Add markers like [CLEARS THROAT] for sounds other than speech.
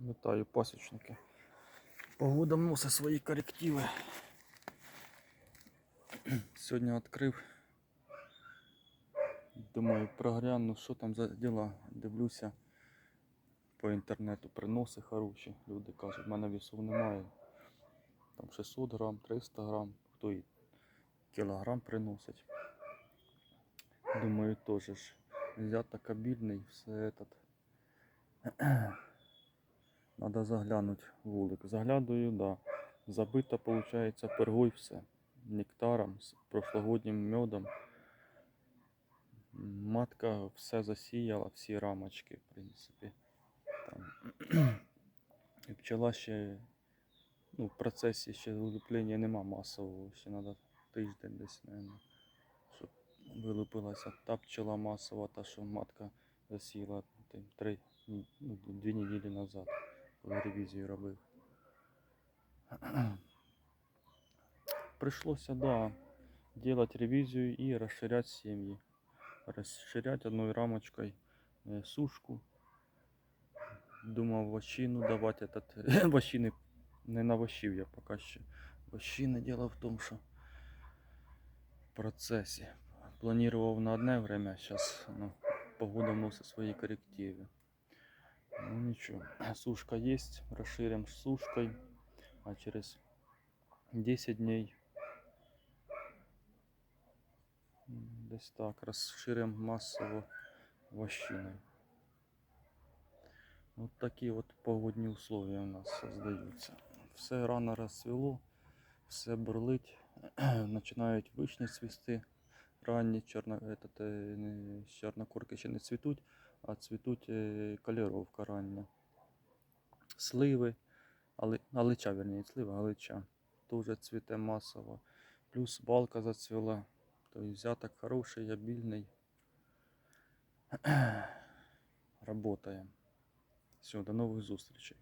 Вітаю пасічники. Погода вносить свої корективи. [CLEARS THROAT] Сьогодні відкрив. Думаю, прогляну, що там за діла. Дивлюся по інтернету, приноси хороші. Люди кажуть, в мене вісов немає. Там 600 грам, 300 грам, хто і кілограм приносить. Думаю, теж ж взяти кабільний, все этот. [CLEARS THROAT] Надо заглянуть в вулик. Заглядаю, да. Забито, получается, пергой все. Нектаром, з прошлогоднім медом. Матка все засіяла, всі рамочки, в принципі. Там. І пчела ще ну, в процесі ще вилуплення нема масового. Ще треба тиждень десь, наверное, щоб вилупилася та пчела масова, та що матка засіяла три, ну, дві неділі назад, коли [CLEARS THROAT] ревізію робив. Пришлося, да, делать ревизию и расширять семьи. Расширять одной рамочкой э, сушку. Думав вощину давать этот. [CLEARS THROAT] Вощини не навощив я поки ще. Вощини дело в тому, що в процесі. Планував на одне время, зараз ну, погода вносить свої коррективи. Ну ничего, [CLEARS THROAT] сушка есть, расширим сушкой, а через 10 дней десь так розширимо масово вощиною. Вот такі от погодні условия у нас создаються. Все рано розцвіло, все бурлить, починають [CLEARS THROAT] вишні цвісти. Ранні чорно, не- чорнокурки ще не цвітуть, а цвітуть е, кольоровка рання. Сливи, галича, алича, верніше, слива, галича. Теж цвіте масово. Плюс балка зацвіла. Тобто взяток хороший, обільний. Работаємо. Все, до нових зустрічей.